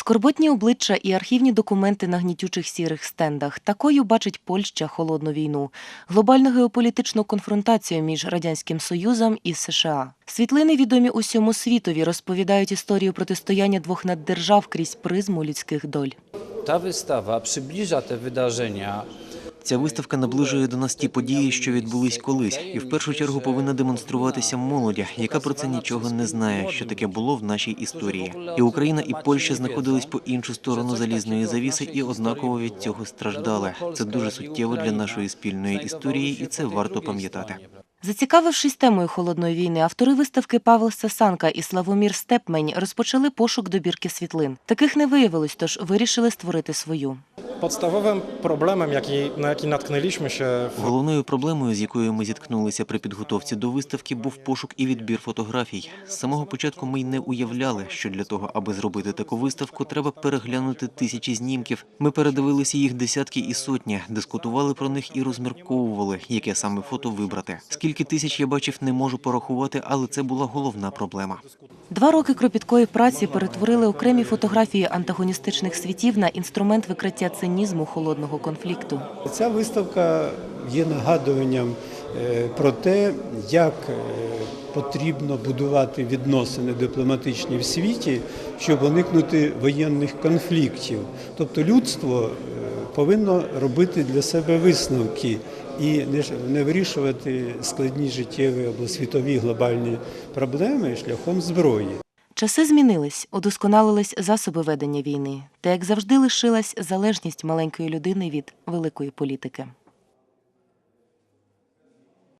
Скорботні обличчя і архівні документи на гнітючих сірих стендах. Такою бачить Польща холодну війну, глобальну геополітичну конфронтацію між радянським союзом і США. Світлини, відомі усьому світові, розповідають історію протистояння двох наддержав крізь призму людських доль. Та вистава приближає те wydarzenia Ця виставка наближує до нас ті події, що відбулись колись, і в першу чергу повинна демонструватися молоді, яка про це нічого не знає, що таке було в нашій історії. І Україна, і Польща знаходились по іншу сторону залізної завіси і однаково від цього страждали. Це дуже суттєво для нашої спільної історії, і це варто пам'ятати. Зацікавившись темою холодної війни, автори виставки Павел Сасанка і Славомір Степмень розпочали пошук добірки світлин. Таких не виявилось, тож вирішили створити свою. Problemem, jaki, na jaki natknęliśmy się w Головною проблемою, з якою ми зіткнулися при підготовці до виставки, був пошук і відбір фотографій. З самого початку ми й не уявляли, що для того, аби зробити таку виставку, треба переглянути тисячі знімків. Ми передивилися їх десятки і сотні, дискутували про них і розмірковували, яке саме фото вибрати. Скільки тисяч я бачив, не можу порахувати, але це була головна проблема. Два роки кропіткої праці перетворили окремі фотографії антагоністичних світів на інструмент викриття цинізму холодного конфлікту. Ця виставка є нагадуванням е, про те, як е, потрібно будувати відносини дипломатичні в світі, щоб уникнути воєнних конфліктів. Тобто людство е, повинно робити для себе висновки і не вирішувати складні життєві або світові глобальні проблеми шляхом зброї. Часи змінились, удосконалились засоби ведення війни, та як завжди лишилась залежність маленької людини від великої політики.